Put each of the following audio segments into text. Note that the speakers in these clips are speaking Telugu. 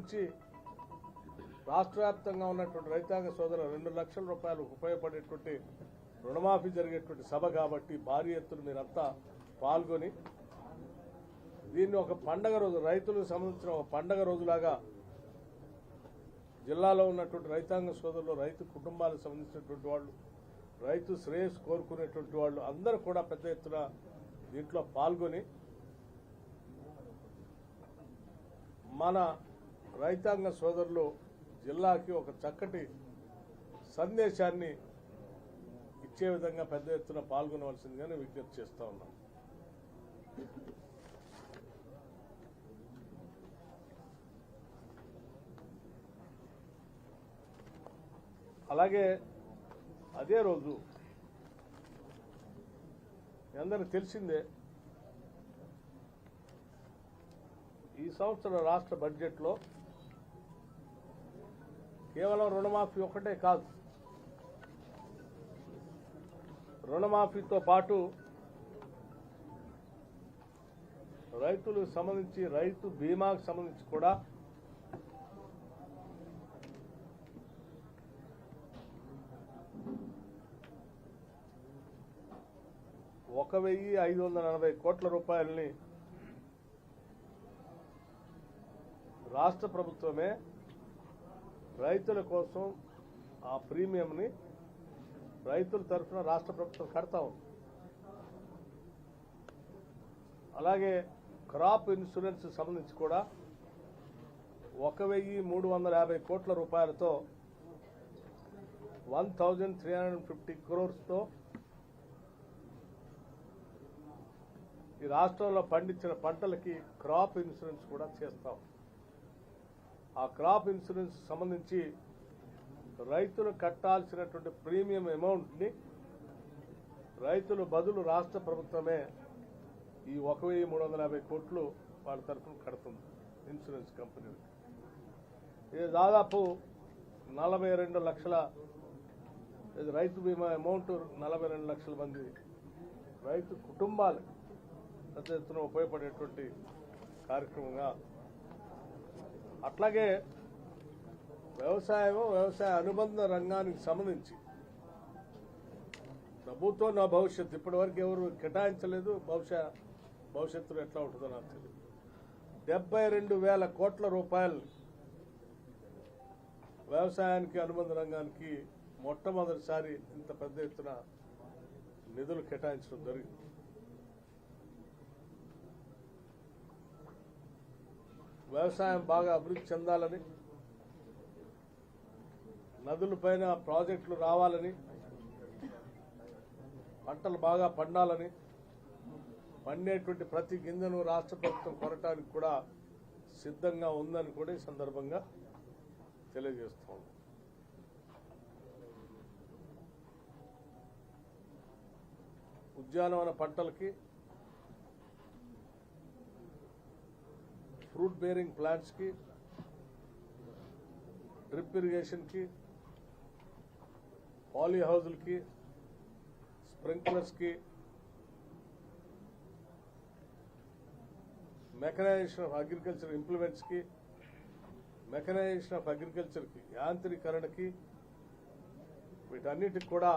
నుంచి రాష్ట్ర వ్యాప్తంగా ఉన్నటువంటి రైతాంగ సోదరులు రెండు లక్షల రూపాయలు ఉపయోగపడేటువంటి రుణమాఫీ జరిగేటువంటి సభ కాబట్టి భారీ ఎత్తున మీరంతా పాల్గొని దీన్ని ఒక పండగ రోజు రైతులకు సంబంధించిన ఒక పండగ రోజులాగా జిల్లాలో ఉన్నటువంటి రైతాంగ సోదరులు రైతు కుటుంబాలకు సంబంధించినటువంటి వాళ్ళు రైతు శ్రేయస్సు కోరుకునేటువంటి వాళ్ళు అందరూ కూడా పెద్ద ఎత్తున దీంట్లో పాల్గొని మన రైతాంగ సోదరులు జిల్లాకి ఒక చక్కటి సందేశాన్ని ఇచ్చే విధంగా పెద్ద ఎత్తున పాల్గొనవలసిందిగానే విజ్ఞప్తి చేస్తా ఉన్నాం. అలాగే అదే రోజు అందరికి తెలిసిందే ఈ సంవత్సరం రాష్ట్ర బడ్జెట్లో కేవలం రుణమాఫీ ఒకటే కాదు. రుణమాఫీతో పాటు రైతులకు సంబంధించి రైతు బీమాకు సంబంధించి కూడా ఒక వెయ్యి ఐదు వందల నలభై కోట్ల రూపాయలని రాష్ట్ర ప్రభుత్వమే రైతుల కోసం ఆ ప్రీమియంని రైతుల తరఫున రాష్ట్ర ప్రభుత్వం కడతా ఉంది. అలాగే క్రాప్ ఇన్సూరెన్స్ సంబంధించి కూడా ఒక వెయ్యి మూడు వందల యాభై కోట్ల రూపాయలతో one thousand three hundred fifty క్రోర్స్తో ఈ రాష్ట్రంలో పండించిన పంటలకి క్రాప్ ఇన్సూరెన్స్ కూడా చేస్తాం ఆ క్రాప్ ఇన్సూరెన్స్ సంబంధించి రైతులు కట్టాల్సినటువంటి ప్రీమియం అమౌంట్ని రైతులు బదులు రాష్ట్ర ప్రభుత్వమే ఈ ఒక వెయ్యి మూడు వందల యాభై కోట్లు వాళ్ళ తరఫున కడుతుంది ఇన్సూరెన్స్ కంపెనీ ఇది దాదాపు నలభై రెండు లక్షల ఇది రైతు బీమా అమౌంట్ నలభై రెండు లక్షల మంది రైతు కుటుంబాలకు పెద్ద ఎత్తున ఉపయోగపడేటువంటి కార్యక్రమంగా అట్లాగే వ్యవసాయం వ్యవసాయ అనుబంధ రంగానికి సంబంధించి ప్రభుత్వం నా భవిష్యత్తు ఇప్పటివరకు ఎవరు కేటాయించలేదు. బహుశా భవిష్యత్తులో ఎట్లా ఉంటుందో నాకు తెలియదు. డెబ్బై రెండు వేల కోట్ల రూపాయలు వ్యవసాయానికి అనుబంధ రంగానికి మొట్టమొదటిసారి ఇంత పెద్ద ఎత్తున నిధులు కేటాయించడం జరిగింది. వ్యవసాయం బాగా అభివృద్ధి చెందాలని నదులపైన ప్రాజెక్టులు రావాలని పంటలు బాగా పండాలని పండేటువంటి ప్రతి గింజను రాష్ట్ర ప్రభుత్వం కొనటానికి కూడా సిద్ధంగా ఉందని కూడా ఈ సందర్భంగా తెలియజేస్తాం ఉద్యానవన పంటలకి fruit bearing ప్లాంట్స్కి drip ఇరిగేషన్కి poly హౌజులకి స్ప్రింక్లర్స్కి mechanisation of agriculture ఇంప్లిమెంట్స్కి mechanisation of అగ్రికల్చర్కి యాంత్రీకరణకి వీటన్నిటికి కూడా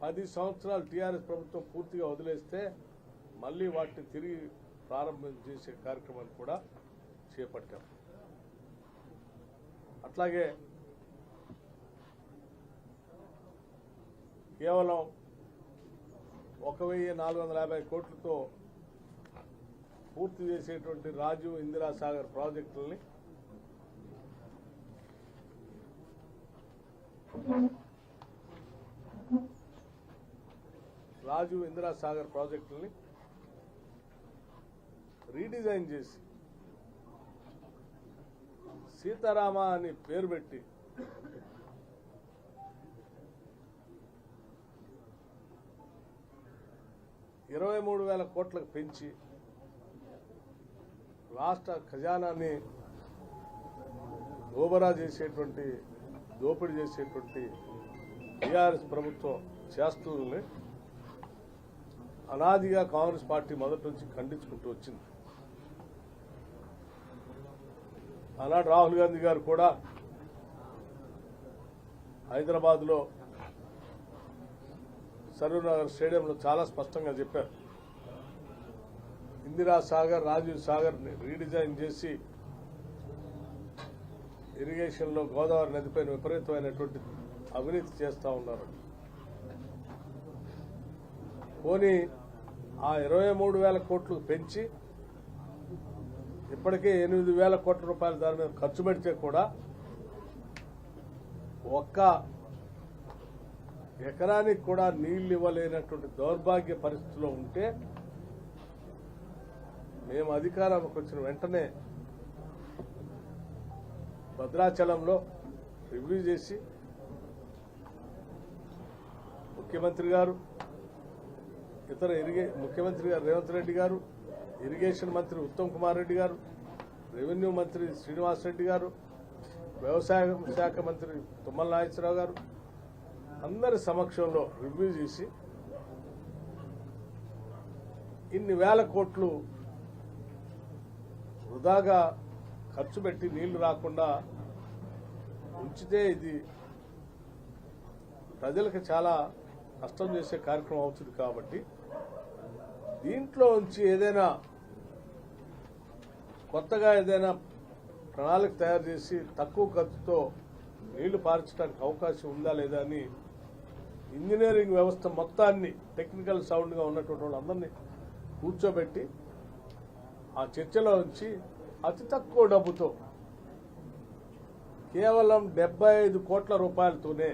పది సంవత్సరాలు టీఆర్ఎస్ ప్రభుత్వం పూర్తిగా వదిలేస్తే మళ్ళీ వాటిని తిరిగి ప్రారంభం చేసే కార్యక్రమాన్ని కూడా చేపట్టాం. అట్లాగే కేవలం ఒక వెయ్యి నాలుగు వందల యాభై కోట్లతో పూర్తి చేసేటువంటి రాజీవ్ ఇందిరాసాగర్ ప్రాజెక్టుల్ని రాజు రాజీవ్ ఇందిరా రీడిజైన్ చేసి సీతారామ అని పేరు పెట్టి ఇరవై మూడు వేల కోట్లకు పెంచి రాష్ట్ర ఖజానాన్ని దోబరా చేసేటువంటి దోపిడీ చేసేటువంటి టీఆర్ఎస్ ప్రభుత్వం చేస్తుల్ని అనాదిగా కాంగ్రెస్ పార్టీ మొదటి నుంచి ఖండించుకుంటూ వచ్చింది. ఆనాడు రాహుల్ గాంధీ గారు కూడా హైదరాబాద్లో సరూర్నగర్ స్టేడియంలో చాలా స్పష్టంగా చెప్పారు. ఇందిరా సాగర్ రాజీవ్ సాగర్ రీడిజైన్ చేసి ఇరిగేషన్లో గోదావరి నదిపైన విపరీతమైనటువంటి అవినీతి చేస్తూ ఉన్నారు. పోనీ ఆ ఇరవై మూడు వేల కోట్లు పెంచి ఇప్పటికే ఎనిమిది వేల కోట్ల రూపాయలు దాని మీద ఖర్చు పెడితే కూడా ఒక్క ఎకరానికి కూడా నీళ్ళు ఇవ్వలేనటువంటి దౌర్భాగ్య పరిస్థితిలో ఉంటే మేము అధికారానికి వచ్చిన వెంటనే భద్రాచలంలో రివ్యూ చేసి ముఖ్యమంత్రి గారు ఇతర ఇరిగే ముఖ్యమంత్రి గారు రేవంత్ రెడ్డి గారు ఇరిగేషన్ మంత్రి ఉత్తమ్ కుమార్ రెడ్డి గారు రెవెన్యూ మంత్రి శ్రీనివాస్ రెడ్డి గారు వ్యవసాయ శాఖ మంత్రి తుమ్మల నాగేశ్వరరావు గారు అందరి సమక్షంలో రివ్యూ చేసి ఇన్ని వేల కోట్లు వృధాగా ఖర్చు పెట్టి నీళ్ళు రాకుండా ఉంచితే ఇది ప్రజలకు చాలా కష్టం చేసే కార్యక్రమం అవుతుంది కాబట్టి దీంట్లో నుంచి ఏదైనా కొత్తగా ఏదైనా ప్రణాళిక తయారు చేసి తక్కువ ఖర్చుతో నీళ్ళు పారించడానికి అవకాశం ఉందా లేదా అని ఇంజనీరింగ్ వ్యవస్థ మొత్తాన్ని టెక్నికల్ సౌండ్గా ఉన్నటువంటి వాళ్ళందరినీ కూర్చోబెట్టి ఆ చర్చలో ఉంచి అతి తక్కువ డబ్బుతో కేవలం డెబ్బై ఐదు కోట్ల రూపాయలతోనే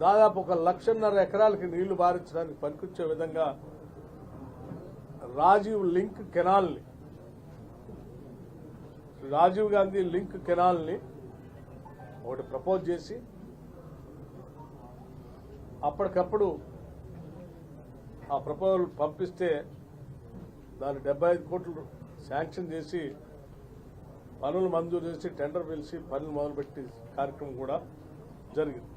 దాదాపు ఒక లక్షన్నర ఎకరాలకి నీళ్ళు బారించడానికి పనికొచ్చే విధంగా రాజీవ్ లింక్ కెనాల్ని. రాజీవ్ గాంధీ లింక్ కెనాల్ని ఒకటి ప్రపోజ్ చేసి అప్పటికప్పుడు ఆ ప్రపోజల్ పంపిస్తే దాన్ని డెబ్బై ఐదు కోట్లు శాంక్షన్ చేసి పనులు మంజూరు చేసి టెండర్ పిలిచి పనులు మొదలుపెట్టి కార్యక్రమం కూడా జరిగింది.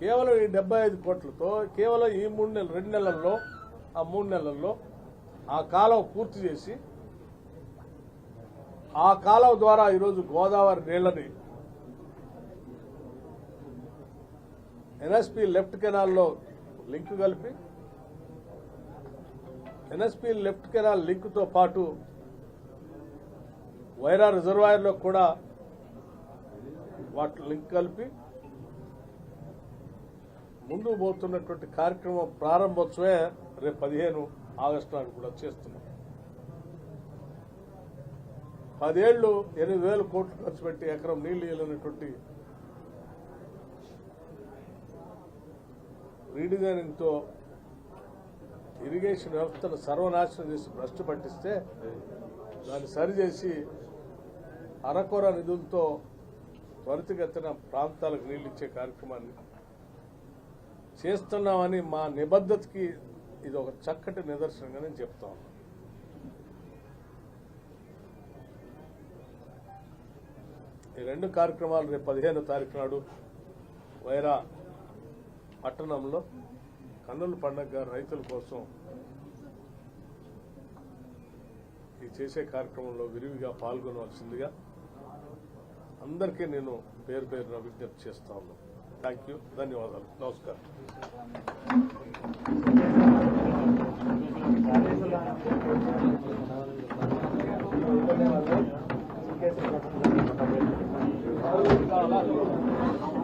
కేవలం ఈ డెబ్బై ఐదు కోట్లతో కేవలం ఈ మూడు నెలలు రెండు నెలల్లో ఆ మూడు నెలల్లో ఆ కాలం పూర్తి చేసి ఆ కాలం ద్వారా ఈరోజు గోదావరి నీళ్ళని ఎన్ఎస్పి లెఫ్ట్ కెనాల్లో లింక్ కలిపి ఎన్ఎస్పి లెఫ్ట్ కెనాల్ లింక్తో పాటు వైరా రిజర్వాయర్లో కూడా వాటి లింక్ కలిపి ముందుకు పోతున్నటువంటి కార్యక్రమం ప్రారంభోత్సవే రేపు పదిహేను ఆగస్టు నాడు కూడా చేస్తున్నాం. పదేళ్ళు ఎనిమిది వేల కోట్లు ఖర్చు పెట్టి ఎకరం నీళ్ళు ఇవ్వలేనటువంటి రీడిజైనింగ్తో ఇరిగేషన్ వ్యవస్థను సర్వనాశనం చేసి భ్రష్టు పట్టిస్తే దాన్ని సరిచేసి అరకొర నిధులతో త్వరితగతిన ప్రాంతాలకు నీళ్ళు ఇచ్చే కార్యక్రమాన్ని చేస్తున్నామని మా నిబద్ధతకి ఇది ఒక చక్కటి నిదర్శనంగా నేను చెప్తా ఉన్నాను ఈ రెండు కార్యక్రమాలు రేపు పదిహేనో తారీఖు నాడు వైరా పట్టణంలో కన్నుల పండగ రైతుల కోసం ఈ చేసే కార్యక్రమంలో విరివిగా పాల్గొనవలసిందిగా అందరికీ నేను పేరు పేరున విజ్ఞప్తి చేస్తా ఉన్నాను. థ్యాంక్ యూ ధన్యవాదాలు. నమస్కారం. Thank you.